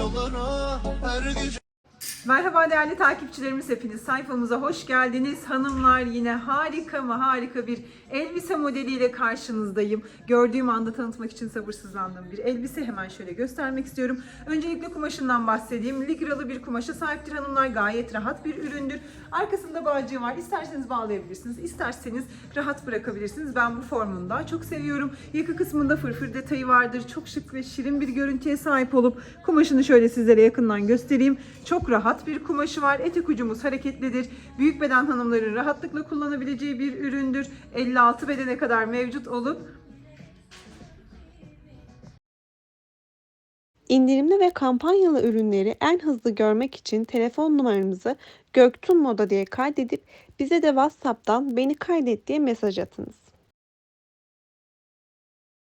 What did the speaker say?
yollara her gece Merhaba değerli takipçilerimiz hepiniz sayfamıza hoş geldiniz. Hanımlar yine harika mı harika bir elbise modeliyle karşınızdayım. Gördüğüm anda tanıtmak için sabırsızlandığım bir elbise hemen şöyle göstermek istiyorum. Öncelikle kumaşından bahsedeyim. Ligralı bir kumaşa sahiptir hanımlar. Gayet rahat bir üründür. Arkasında bağcığı var. İsterseniz bağlayabilirsiniz. isterseniz rahat bırakabilirsiniz. Ben bu formunu daha çok seviyorum. Yaka kısmında fırfır detayı vardır. Çok şık ve şirin bir görüntüye sahip olup kumaşını şöyle sizlere yakından göstereyim. Çok rahat bir kumaşı var. Etek ucumuz hareketlidir. Büyük beden hanımların rahatlıkla kullanabileceği bir üründür. 56 bedene kadar mevcut olup İndirimli ve kampanyalı ürünleri en hızlı görmek için telefon numaramızı Göktun Moda diye kaydedip bize de WhatsApp'tan beni kaydet diye mesaj atınız.